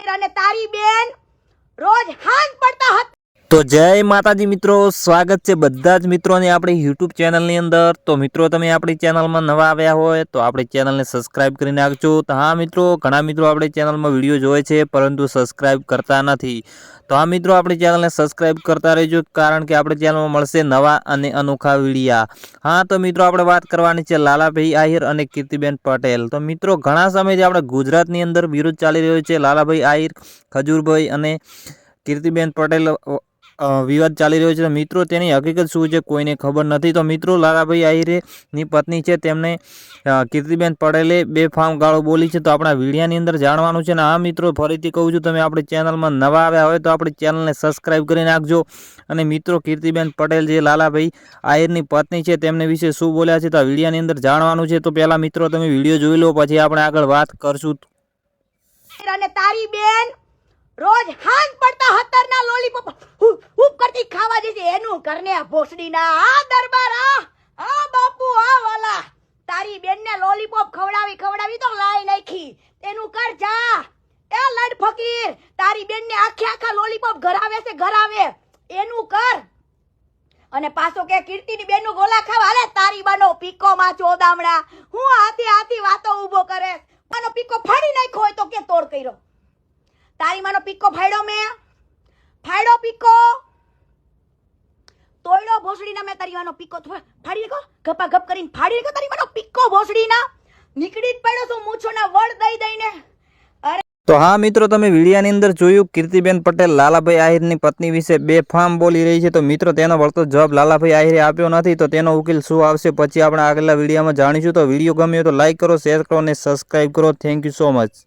અને તારી બેન રોજ હાંજ પડતા હતા તો જય માતાજી મિત્રો, સ્વાગત છે બધા જ મિત્રોને આપણી યુટ્યુબ ચેનલની અંદર. તો મિત્રો, તમે આપણી ચેનલમાં નવા આવ્યા હોય તો આપણી ચેનલને સબસ્ક્રાઈબ કરી નાખજો. તો હા મિત્રો, ઘણા મિત્રો આપણી ચેનલમાં વીડિયો જોવે છે, પરંતુ સબસ્ક્રાઈબ કરતા નથી. તો હા મિત્રો, આપણી ચેનલને સબસ્ક્રાઈબ કરતા રહેજો, કારણ કે આપણી ચેનલમાં મળશે નવા અને અનોખા વિડીયા. હા, તો મિત્રો, આપણે વાત કરવાની છે લાલાભાઈ આહિર અને કીર્તિબેન પટેલ. તો મિત્રો, ઘણા સમયથી આપણે ગુજરાતની અંદર વિરોધ ચાલી રહ્યો છે લાલાભાઈ આહિર, ખજૂરભાઈ અને કીર્તિબેન પટેલ વિવાદ ચાલી રહ્યો છે. મિત્રો, તેની હકીકત શું છે? કોઈને ખબર નથી. તો મિત્રો, લાલાભાઈ આહિરેની પત્ની છે. તેમને કીર્તિબેન પટેલે બે ફાર્મ ગાળો બોલી છે. તો આપણા વિડીયાની અંદર જાણવાનું છે. ને આ મિત્રો, ફરીથી કહું છું, તમે આપણી ચેનલમાં નવા આવ્યા હોય તો આપણી ચેનલને સબસ્ક્રાઈબ કરી નાખજો. અને મિત્રો, કીર્તિબેન પટેલ જે લાલાભાઈ આહિરની પત્ની છે, તેમને વિશે શું બોલ્યા છે? તો આ વિડીયાની અંદર જાણવાનું છે. તો પહેલાં મિત્રો, તમે વીડિયો જોઈ લો. પછી આપણે આગળ વાત કરશું. અને તારી બેન રોજ હાંજ પડતા હતરના લોલીપોપ હુપ હુપ કરતી ખાવા જશે એનું કરને ભોસડીના આ દરબાર, આ બાપુ, આ વાલા. તારી બેનને લોલીપોપ ખવડાવી ખવડાવી તો લાઈ નાખી. એનું કર જા. એ લડ ફકીર. તારી બેનને આખે આખા લોલીપોપ ઘરાવે છે ઘરાવે એનું કર. અને પાછો કે કીર્તિની બેનનું ગોલા ખાવા, હાલે, તારી બાનો પીકો માં ચોદામણા હું હાથી હાથી વાતો ઊભો કરે. માનો પીકો ફાડી નાખ્યો હોય તો કે તોડ કર્યો? તારી માનો પીકો ફાડ્યો મેં? ફાડ્યો પીકો તોડ્યો ભોસડીના મેં તારી પીકો ફાડી નાખ્યો ગપા ગપ કરીને ફાડી નાખ્યો તારી વાનો પીકો ભોસડીના. નીકળી જ પડ્યો છું મૂછોના વળ દઈ દઈને. તો હા મિત્રો, તમે વિડીયાની અંદર જોયું કીર્તિબેન પટેલ લાલાભાઈ આહિરની પત્ની વિશે બે ફાર્મ બોલી રહી છે. તો મિત્રો, તેનો વળતો જવાબ લાલાભાઈ આહિરે આપ્યો નથી. તો તેનો ઉકેલ શું આવશે? પછી આપણે આગલા વિડીયોમાં જાણીશું. તો વીડિયો ગમ્યો તો લાઇક કરો શેર કરો અને સબસ્ક્રાઈબ કરો. Thank you so much